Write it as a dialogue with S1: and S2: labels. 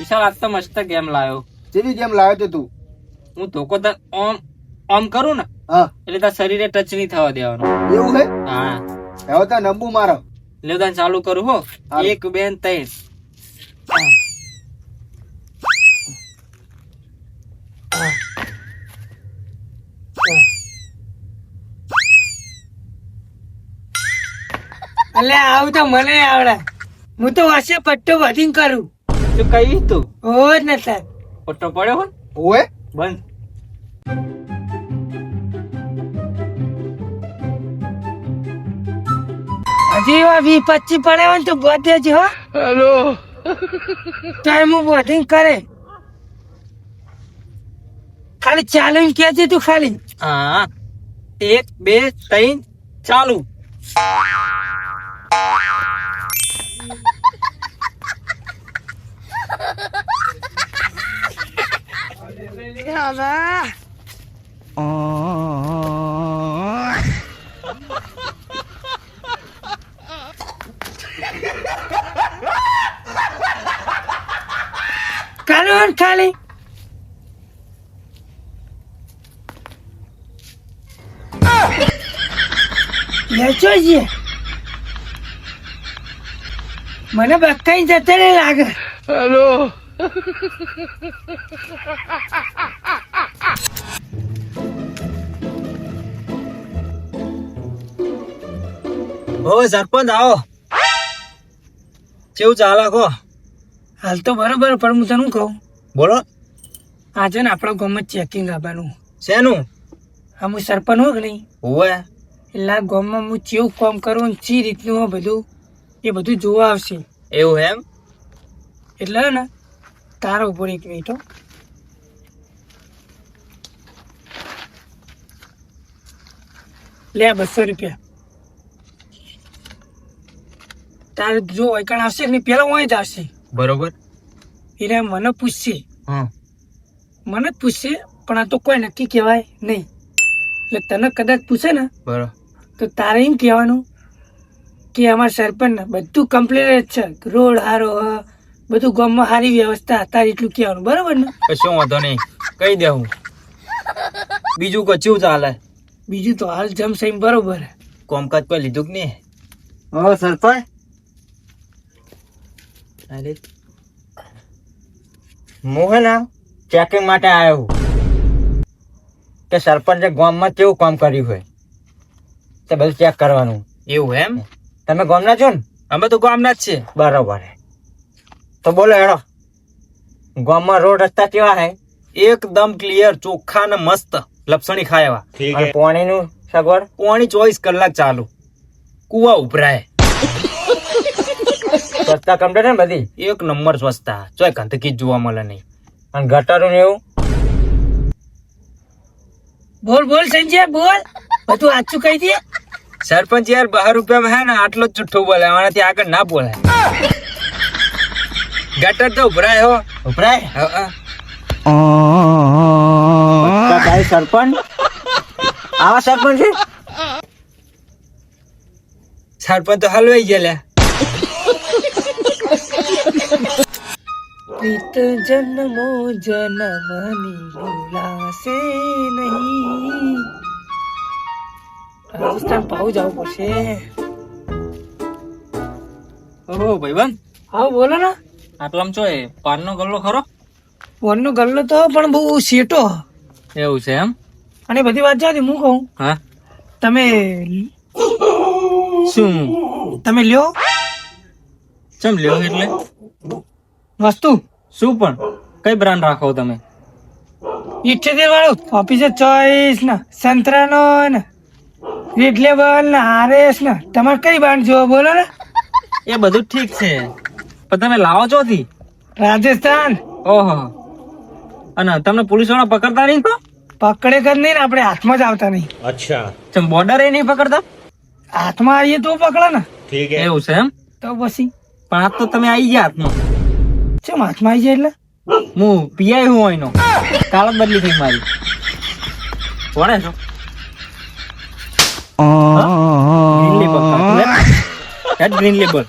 S1: વિશાલ આજ તો મસ્ત ગેમ લાવ્યો
S2: જેવી ગેમ લાવ્યો તો તું?
S1: હું ધોકો ઓમ ઓમ કરું ને
S2: હા.
S1: એટલે તાર શરીરે ટચ નહીં થવા દેવાનો.
S2: એવું હે
S1: હા.
S2: હવે તો નંબુ મારો.
S1: તાર ચાલુ કરું હો. એક બે ત્રણ.
S3: એટલે આવું તો મને આવડે. હું તો વર્ષે પટ્ટો વધીને કરું.
S1: કઈ તું?
S3: ઓ જ
S1: ઓટો પડ્યો હોય?
S2: ઓએ
S1: બંધ.
S3: હજી વી પચી પડે હોય ને તો બધે જ હો. હેલો. ટાઈમ બોધિંગ કરે. ખાલી ચાલુ કે છે તું ખાલી.
S1: હા. એક બે ત્રણ ચાલુ.
S3: કરો ને ખાલી લેચો છે મને બક્કાઈ જતા નહીં લાગે
S1: ઓ સરપંચ આવો. કેવું ચાલે કો
S3: હાલ તો બરોબર પણ હું તને કહું?
S1: બોલો.
S3: આજે ને આપણા ગામમાં ચેકિંગ આવવાનું
S1: શેનું?
S3: આ હું સરપંચ હોય કે નહીં?
S1: હોય
S3: એટલે ગામમાં હું કેવું કામ કરું ને ચી રીતનું હોય બધું એ બધું જોવા આવશે.
S1: એવું એમ?
S3: એટલે હે ને તારો ઉપર એક મિનિટ હો. લે બસો રૂપિયા. તારે જો વૈકણ આવશે કે નહીં પેલા હું જ આવશે.
S1: બરોબર.
S3: એટલે મને પૂછશે.
S1: હા.
S3: મને જ પૂછશે પણ આ તો કોઈ નક્કી કહેવાય નહીં. એટલે તને કદાચ પૂછે ને
S1: બરોબર
S3: તો તારે એમ કહેવાનું કે અમારા સરપંચ બધું કમ્પ્લીટ જ છે. રોડ હારો હ, બધું ગામમાં સારી વ્યવસ્થા તારે એટલું કહેવાનું. બરાબર ને?
S1: કશું વાંધો નહીં. કહી દેવું બીજું કચ્યું ચાલે?
S3: બીજું તો હાલ જમ સહી બરોબર.
S1: કોમકાજ કોઈ લીધું કે નહીં?
S2: હા સરપંચ.
S1: અરે ચેકિંગ માટે આવ્યો કે સરપંચે ગામમાં કેવું કામ કર્યું હોય? તે બધું ચેક કરવાનું. એવું એમ? તમે ગામના છો ને? અમે તો ગામના જ છે બરોબર તો બોલો હેડો. ગામમાં રોડ રસ્તા કેવા હે? એકદમ ક્લિયર ચોખ્ખા ને મસ્ત. લપસણી ખાય એવા અને પાણીનું સગવડ? પાણી ચોવીસ કલાક ચાલુ. કુવા ઉભરાય. સ્વચ્છતા કમ્પ્લીટ ને બધી? એક નંબર સ્વચ્છતા. ચોય ગંદકી જોવા મળે નહીં. અને ગટરું ને એવું?
S3: બોલ બોલ સંજય બોલ. બધું આચું કહી દે.
S1: સરપંચ યાર બાર રૂપિયામાં હે ને આટલો જ જુઠ્ઠું બોલે. આનાથી આગળ ના બોલે. ગટર તો ઉભરાય હો. ઉભરાય?
S2: ભાઈ સરપંચ? આવા સરપંચ છે?
S1: સરપંચ તો હલવાઈ ગયા
S3: પ્રીત જન્મો જન્મની ભૂલાશે નહીં રાજસ્થાન પાઉ જવું પડશે
S1: ઓ ભાઈબંધ
S3: હા બોલો ને
S1: આટલામાં એ પાનનો ગલ્લો ખરો?
S3: ફોનનો ગલ્લો તો પણ બહુ શેટો.
S1: એવું છે એમ?
S3: અને બધી વાત જાતી હું કહું?
S1: હા.
S3: તમે
S1: શું?
S3: તમે લ્યો.
S1: ચમ લ્યો એટલે?
S3: વસ્તુ
S1: શું પણ? કઈ બ્રાન્ડ રાખો તમે?
S3: ઇઠ્ઠેર વાળું ઓફિસે ચોઈસ ને સંતરાનો ને રેડ લેબલ ને આરએસ ને. તમારે કઈ બ્રાન્ડ જોવો બોલો ને?
S1: એ બધું ઠીક છે. પણ તમે લાવો છો થી
S3: રાજસ્થાન.
S1: ઓહો. અને તમને પોલીસવાળા પકડતા નહીં તો?
S3: પકડે કર નહીં ને આપણે હાથમાં જ આવતા નહીં.
S1: ચમ બોર્ડર એ નહીં પકડતા?
S3: હાથમાં આવીએ તો પકડે ને.
S1: એવું છે એમ?
S3: તો પછી?
S1: પણ આજ તો તમે આવી ગયા હાથમાં.
S3: છે હાથમાં આવી જાય એટલે?
S1: હું પીઆઈ હું અહીંનો કાલ જ બદલી થઈ મારી. કોણે છો? Green label green label